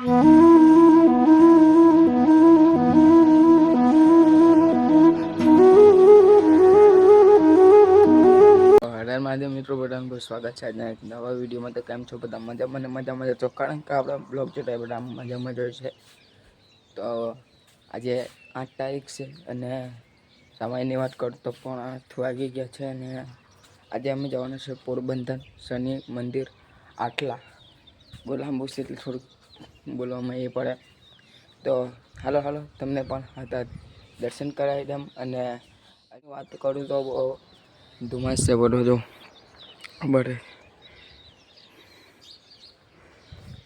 મહાદેવ મિત્રો, બધાનું બહુ સ્વાગત છે આજના એક નવા વિડીયોમાં. તો કેમ છો? બધા મજા મને મજા મજા છો કારણ કે આપણા બ્લોગ છે બધા મજા મજા છે. તો આજે આઠ તારીખ છે અને સમયની વાત કરું તો પણ આઠ વાગી ગયા છે અને આજે અમે જવાના છે પોરબંદર શનિ મંદિર આટલા. બહુ લાંબુ થોડુંક. બોલવામાં એ પડે. તો હાલો હાલો, તમને પણ હતા દર્શન કરાવી દેમ અને વાત કરું તો બહુ ધુમાસ છે બધો જો. બરે.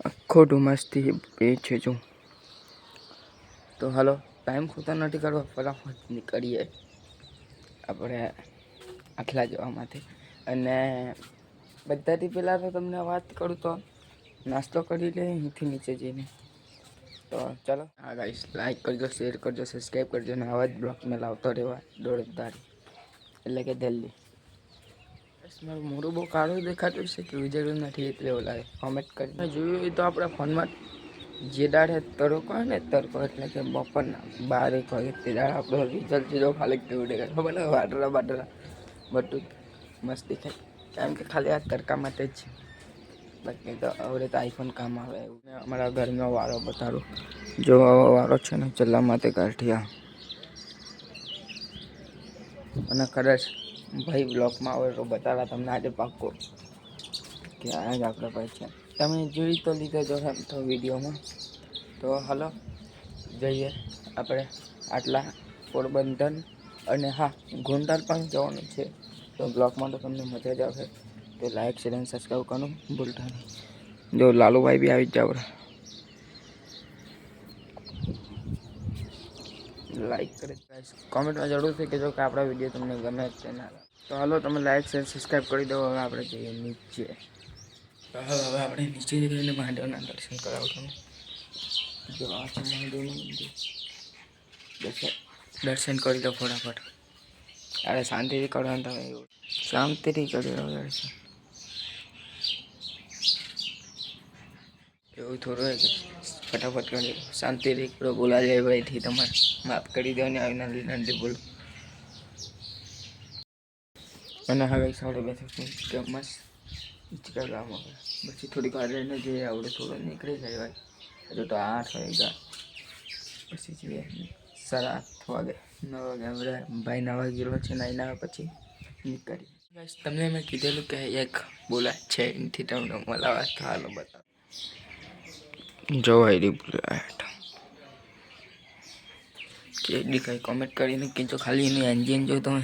આખો ધુમાસથી એ છે જો. તો હાલો ટાઈમ ખોતા નથી કરવા, ફટાફટ નીકળીએ. આપણે આટલા જવા માટે. અને બધાથી પહેલાં તો તમને વાત કરું તો નાસ્તો કરી લે અહીંથી નીચે જઈને. તો ચાલો. હા ગાઈસ લાઈક કરજો શેર કરજો સબસ્ક્રાઈબ કરજો અને આવા જ બ્લોગમાં લાવતો રહેવા દોડદારી એટલે કે દિલ્હી બસ મારું મોઢું બહુ કાળું દેખાતું છે કે ઉજળું નથી એટલે ઓલા કોમેન્ટ કરીને જોયું હોય તો આપણા ફોનમાં જે દાડે તડકો હોય ને તડકો એટલે કે બપોરના બાર એક વાગે તે દાડે આપણો રિઝલ્ટ જો ખાલી કેવું દેખાય ખબર ને વાટરા બાટરા બધું મસ્ત દેખાય. કેમ કે ખાલી આ તડકા માટે જ છે. બાકી તો હવે તો આઈફોન કામ આવે એવું. અમારા ઘરનો વારો બતાડો. જો આવો વારો છે ને, ચલ્લા માટે ગાંઠિયા. અને કદાચ ભાઈ બ્લોકમાં આવે તો બતાડા તમને આજે પાક્કો. કે આ જ આપણે ભાઈ છે. તમે જોઈ તો લીધો જો તો વિડીયોમાં. તો હાલો, જઈએ આપણે આટલા પોરબંધન અને હા ગોંડલ પણ જવાનું છે. તો બ્લોકમાં તો તમને મજા જ આવશે. તો લાઈક શેર અને સબસ્ક્રાઈબ કરવાનું ભૂલતા નહીં જો લાલુભાઈ બી આવી જ જાવ લાઈક કરે કોમેન્ટમાં જરૂરથી કહેજો કે આપણા વીડિયો તમને ગમે છે ના તો હાલો, તમે લાઈક, શેર સબસ્ક્રાઈબ કરી દો. હવે આપણે જઈએ નીચે. તો હવે હવે આપણે નીચે જઈને મહાદેવના દર્શન કરાવશું જો આ છે મહાદેવનું મંદિર. દર્શન દર્શન કરી દો ફટાફટ. અરે શાંતિથી કરવાનું તમે એવું. શાંતિથી કરી દો દર્શન. એવું થોડું હોય કે ફટાફટ કરી દો શાંતિથી કરો બોલા જાય ભાઈથી તમારે. માફ કરી દો ને આવી નાની નાની બોલો. અને હવે સાડે બેસે કે મસ્ત હિંચકા ગામ હવે પછી થોડીક વાર રહીને જઈએ આવડે થોડું નીકળી જાય ભાઈ હજુ તો આઠ વાગ્યા પછી જઈએ સાડા આઠ વાગે, નવ વાગે આપણે ભાઈ નવા ગયેલો છે નાઈ ના પછી નીકળી બસ તમને મેં કીધેલું કે એક બોલા છે, એનાથી તમને મળાવા. તો હાલો બતાવો. જોવાય રહી બુલેટ કે ડી કઈ કોમેન્ટ કરીને કીધો ખાલી એનું એન્જિન જો તમે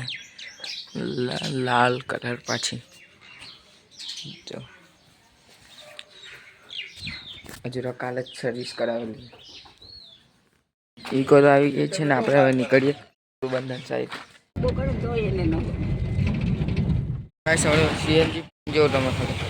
લા- લાલ કલર પાછી. જો. હજુ તો કાલે જ સર્વિસ કરાવેલી. ઈકો તો આવી ગઈ છે ને આપણે હવે નીકળીએ. બંધન સાઈડ ભાઈ સવારે સીએનજી જો તમે ખાલી.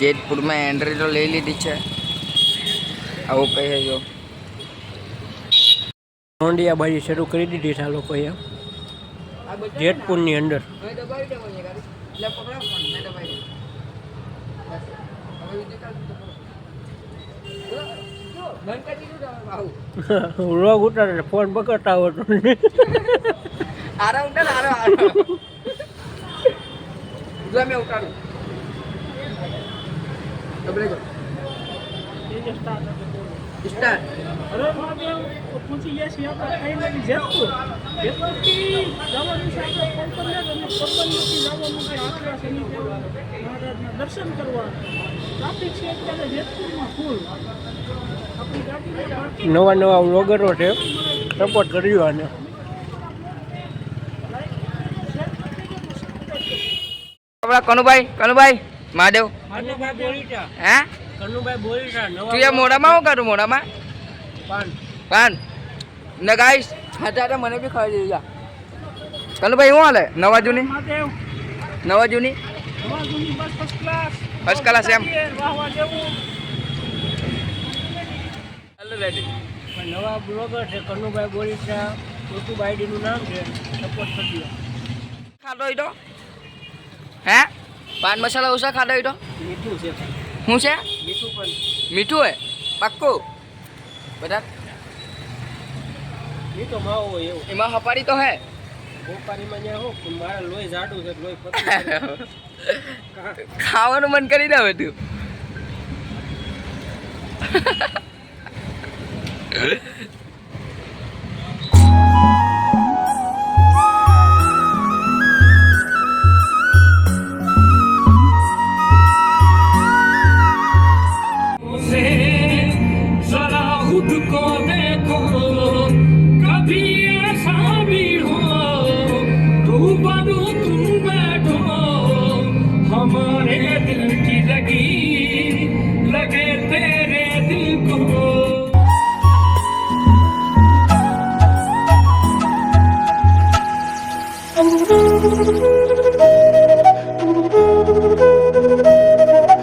જેતપુરમાં એન્ટ્રી તો લઈ લીધી છે. આવું કહે જો. નોંડિયા ભાજી શરૂ કરી દીધી છે આ લોકોએ જેતપુરની અંદર. રોગ ઉતારે ફોન પકડતા હોતો આરા ઉઠાડ આરા આરા ડબલે જો. સ્ટાર્ટ હરે મહાદેવ પહોંચી ગયા છીએ આપણે ફાઇનલી જેતપુર. જેતપુરથી જવાનું છે આપણે પોરબંદર અને પોરબંદરથી જવાનું છે આખરા શનિદેવ મહારાજના દર્શન કરવા. ટ્રાફિક છે અત્યારે જેતપુરમાં ફૂલ નવા નવા વ્લોગરો છે. સપોર્ટ કર્યો આને. આપણા કનુભાઈ કનુભાઈ. મહાદેવ? કનુભાઈ હે? કનુભાઈ બોલીટા નવા તું એ મોઢામાં શું કરું મોડામાં પાન. પાન. ને ગાઈશ અત્યારે મને બી ખાઈ દીધા કનુભાઈ શું હાલે? નવા જૂની? નવા જૂની? નવા જૂની બસ ફર્સ્ટ ક્લાસ એમ. નવા બ્લોગર છે કનુભાઈ બોરીસા છે આઈડીનું નામ છે સપોર્ટ કરજો. ખાધો ઈટો હે? પાન મસાલા ઓછા ખાધો તો? મીઠું છે. શું છે? મીઠું પણ. મીઠું હે પાક્કું? બધા? મીઠો માવો હોય એવું. એમાં હપારી તો હે. ખાવાનું મન કરી દે હવે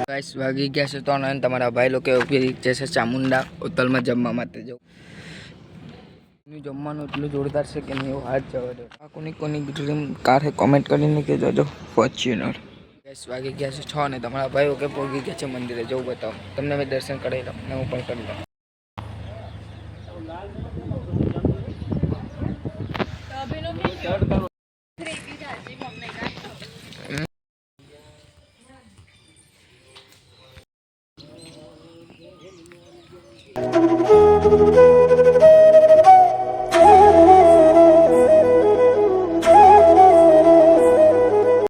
ગાઈસ વાગી ગયા છે તો તમારા ભાઈ લોકો ઊભી જશે ચામુંડા હોટલમાં જમવા માટે જવું જમવાનું એટલું જોરદાર છે કે નહીં, એવું હાથ જવા દો. આ કોની કોની ડ્રીમ કાર છે કોમેન્ટ કરીને કહેજો ફોર્ચ્યુનર ગેસ વાગી ગયા છે, છ ને તમારા ભાઈઓ કે પહોંચી ગયા છે મંદિરે. જવું બતાવો. તમને મેં દર્શન કરાવી લઉં ને હું પણ કરી લઉં.